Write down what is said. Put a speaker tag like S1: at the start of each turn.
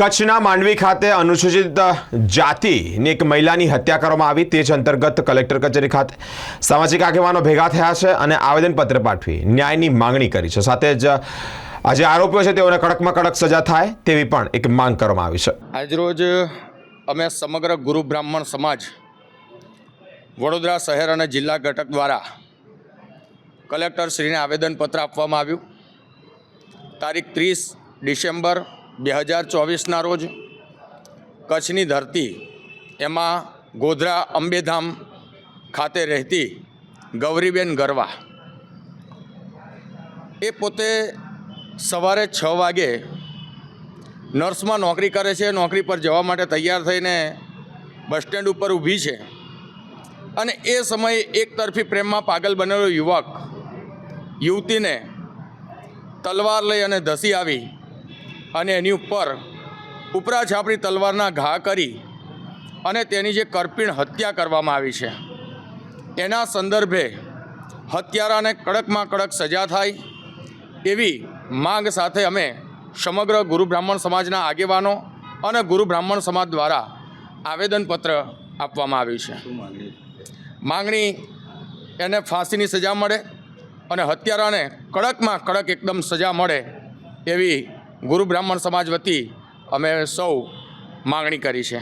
S1: કચ્છના માંડવી ખાતે અનુસૂચિત જાતિની એક મહિલાની હત્યા કરવામાં આવી. તે જ અંતર્ગત કલેક્ટર કચેરી ખાતે સામાજિક આગેવાનો ભેગા થયા છે અને આવેદનપત્ર પાઠવી ન્યાયની માંગણી કરી છે. સાથે જ આ જે આરોપીઓ છે તેઓને કડકમાં કડક સજા થાય તેવી પણ એક માંગ કરવામાં આવી છે.
S2: આજરોજ અમે સમગ્ર ગુરુ બ્રાહ્મણ સમાજ વડોદરા શહેર અને જિલ્લા ઘટક દ્વારા કલેક્ટર શ્રીને આવેદનપત્ર આપવામાં આવ્યું. તારીખ ત્રીસ ડિસેમ્બર બે હજાર ચોવીસના રોજ કચ્છની ધરતી એમાં ગોધરા અંબેધામ ખાતે રહેતી ગૌરીબેન ગરવા. એ પોતે સવારે છ વાગે નર્સમાં નોકરી કરે છે, નોકરી પર જવા માટે તૈયાર થઈને બસ સ્ટેન્ડ ઉપર ઊભી છે અને એ સમયે એક તરફી પ્રેમમાં પાગલ બનેલો યુવક યુવતીને તલવાર લઈ અને ધસી આવી અને એની ઉપર ઉપરા છાપરી તલવારના ઘા કરી અને તેની જે કરપીણ હત્યા કરવામાં આવી છે. એના સંદર્ભે હત્યારાને કડકમાં કડક સજા થાય એવી માંગ સાથે અમે સમગ્ર ગુરુ બ્રાહ્મણ સમાજના આગેવાનો અને ગુરુ બ્રાહ્મણ સમાજ દ્વારા આવેદનપત્ર આપવામાં આવ્યું છે. માંગણી એને ફાંસીની સજા મળે અને હત્યારાને કડકમાં કડક એકદમ સજા મળે એવી ગુરુ બ્રાહ્મણ સમાજ વતી અમે સૌ માગણી કરી છે.